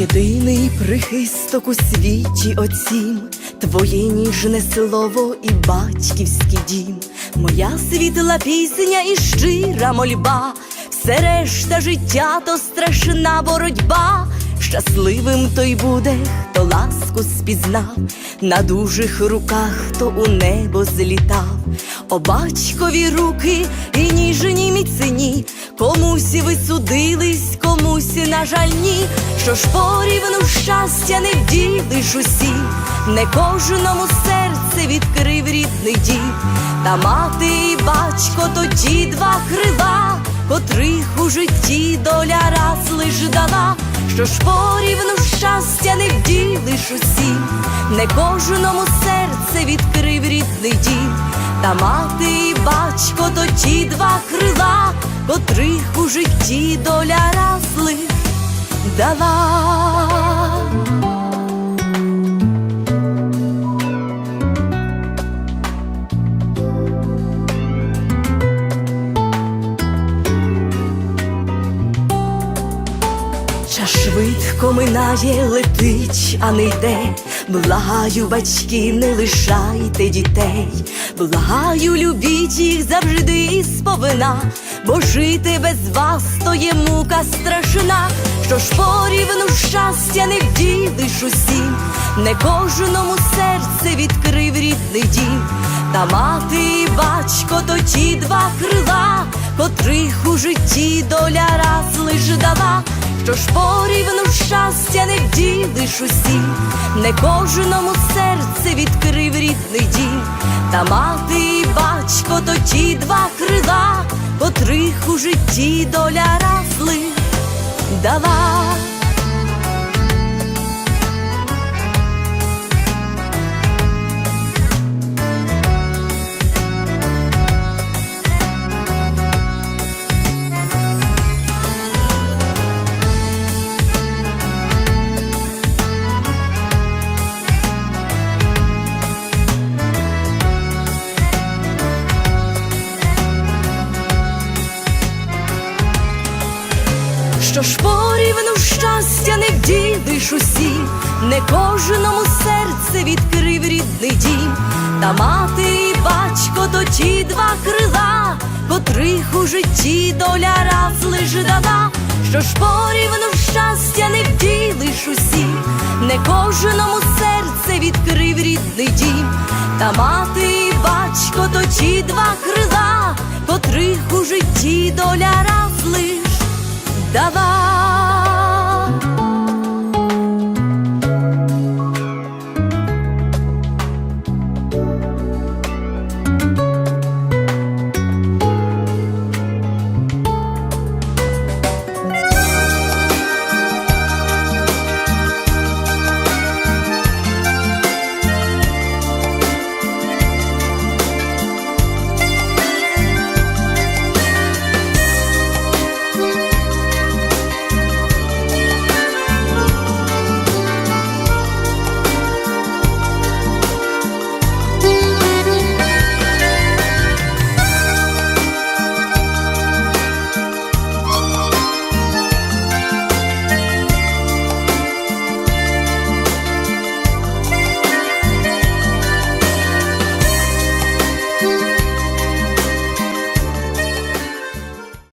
Єдиний прихисток у світі оцім, Твоє ніжне слово і батьківський дім, моя світла пісня і щира мольба, все решта життя то страшна боротьба. Щасливим той буде, хто ласку спізнав, на дужих руках, хто у небо злітав, о батькові руки і ніжні міцні, комусь ви судились, комусь, на жаль, ні, що ж порівну щастя не вділиш усі, не кожному серце відкрив рідний дім, та мати і батько то ті два крила, котрих у житті доля раз лиш дала, що ж порівну щастя не вділиш усі, не кожному серце відкрив рідний дім, та мати і батько то ті два крила, котрих у житті доля раз лиш дала. Швидко минає, летить, а не йде. Благаю, батьки, не лишайте дітей. Благаю, любіть їх завжди сповина, бо жити без вас то є мука страшна. Що ж порівну щастя не вділиш усім, не кожному серце відкрив рідний дім, та мати і батько то ті два крила, котрих у житті доля раз лиш дала. Що ж порівну щастя не вділиш усі, не кожному серце відкрив рідний дім, та мати і батько то ті два крила, котрих у житті доля разли. Дала. Що ж порівну щастя не вділиш усі, не кожному серце відкрив рідний дім, та мати і батько то ті два крила, котрих у житті доля раз лиш дала, що ж порівну щастя не вділиш усі, не кожному серце відкрив рідний дім, та мати і батько то ті два крила, котрих у житті доля раз лиш дала.